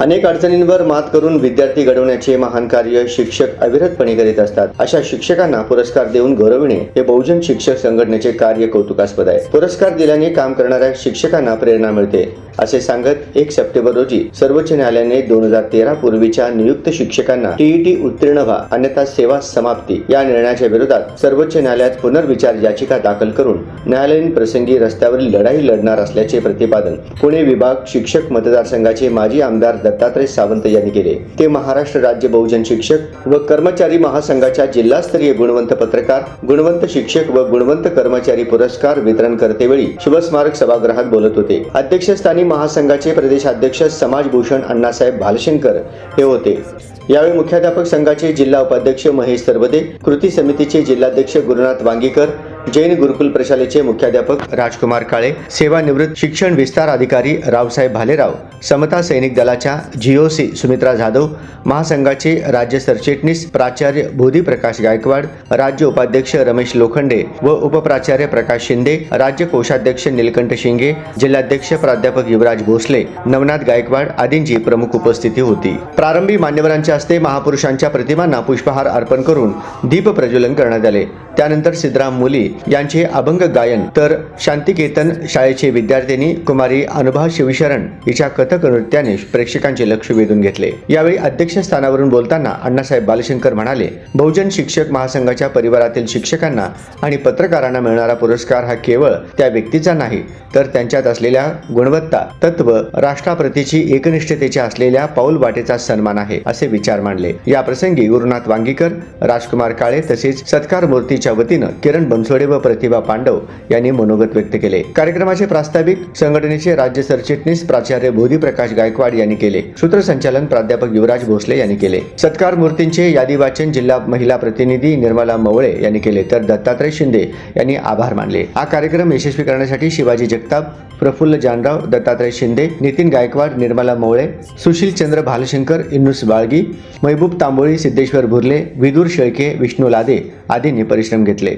अनेक अडचणींवर मात करून विद्यार्थी घडवण्याचे महान कार्य शिक्षक अविरतपणे करीत असतात. अशा शिक्षकांना पुरस्कार देऊन गौरविणे हे बहुजन शिक्षक संघटनेचे कार्य कौतुकास्पद आहे. पुरस्कार दिल्याने काम करणाऱ्या शिक्षकांना प्रेरणा मिळते. असे सांगत एक सप्टेंबर रोजी सर्वोच्च न्यायालयाने दोन हजार तेरा पूर्वीच्या नियुक्त शिक्षकांना टीईटी उत्तीर्ण व्हा अन्यथा सेवा समाप्ती या निर्णयाच्या विरोधात सर्वोच्च न्यायालयात पुनर्विचार याचिका दाखल करून न्यायालयीन प्रसंगी रस्त्यावरील लढाई लढणार असल्याचे प्रतिपादन पुणे विभाग शिक्षक मतदारसंघाचे माजी आमदार दत्तात्रय सावंत यांनी केले. ते महाराष्ट्र राज्य बहुजन शिक्षक व कर्मचारी महासंघाच्या जिल्हास्तरीय गुणवंत पत्रकार गुणवंत शिक्षक व गुणवंत कर्मचारी पुरस्कार वितरण करतेवेळी शिवस्मारक सभागृहात बोलत होते. अध्यक्षस्थानी महासंघाचे प्रदेशाध्यक्ष समाजभूषण अण्णासाहेब भालशंकर हे होते. यावेळी मुख्याध्यापक संघाचे जिल्हा उपाध्यक्ष महेश सरबदे कृती समितीचे जिल्हाध्यक्ष गुरुनाथ वांगीकर जैन गुरुकुल प्रशालेचे मुख्याध्यापक राजकुमार काळे सेवानिवृत्त शिक्षण विस्तार अधिकारी रावसाहेब भालेराव समता सैनिक दलाच्या जीओसी सुमित्रा जाधव महासंघाचे राज्य सरचिटणीस प्राचार्य बोधी प्रकाश गायकवाड राज्य उपाध्यक्ष रमेश लोखंडे व उपप्राचार्य प्रकाश शिंदे राज्य कोषाध्यक्ष निलकंठ शिंगे जिल्हाध्यक्ष प्राध्यापक युवराज भोसले नवनाथ गायकवाड आदींची प्रमुख उपस्थिती होती. प्रारंभी मान्यवरांच्या हस्ते महापुरुषांच्या प्रतिमांना पुष्पहार अर्पण करून दीप प्रज्वलन करण्यात आले. त्यानंतर सिद्धराम मुली यांचे अभंग गायन तर शांतिकेतन शाळेचे विद्यार्थिनी कुमारी अनुभा शिवशरण हिच्या कथक नृत्याने प्रेक्षकांचे लक्ष वेधून घेतले. यावेळी अध्यक्षस्थानावरून बोलताना अण्णासाहेब बालशंकर म्हणाले बहुजन शिक्षक महासंघाच्या परिवारातील शिक्षकांना आणि पत्रकारांना मिळणारा पुरस्कार हा केवळ त्या व्यक्तीचा नाही तर त्यांच्यात असलेल्या गुणवत्ता तत्व राष्ट्राप्रतीची एकनिष्ठतेच्या असलेल्या पाऊल वाटेचा सन्मान आहे असे विचार मांडले. या प्रसंगी गुरुनाथ वांगीकर राजकुमार काळे तसेच सत्कार मूर्तीच्या वतीनं किरण बनसोडे व प्रतिभा पांडव यांनी मनोगत व्यक्त केले. कार्यक्रमाचे प्रास्ताविक संघटनेचे राज्य सरचिटणीस प्राचार्य बोधी प्रकाश गायकवाड यांनी केले. सूत्रसंचालन प्राध्यापक युवराज भोसले यांनी केले. सत्कार मूर्तींचे यादी वाचन जिल्हा महिला प्रतिनिधी निर्मला मवळे यांनी केले तर दत्तात्रय शिंदे यांनी आभार मानले. हा कार्यक्रम यशस्वी करण्यासाठी शिवाजी जगताप प्रफुल्ल जानराव दत्तात्रय शिंदे नितीन गायकवाड निर्मला मवळे सुशील चंद्र भालशंकर इन्नुस बाळगी महबूब तांबोळी सिद्धेश्वर भुर्ले विदूर शेळके विष्णू लादे आदींनी परिश्रम घेतले.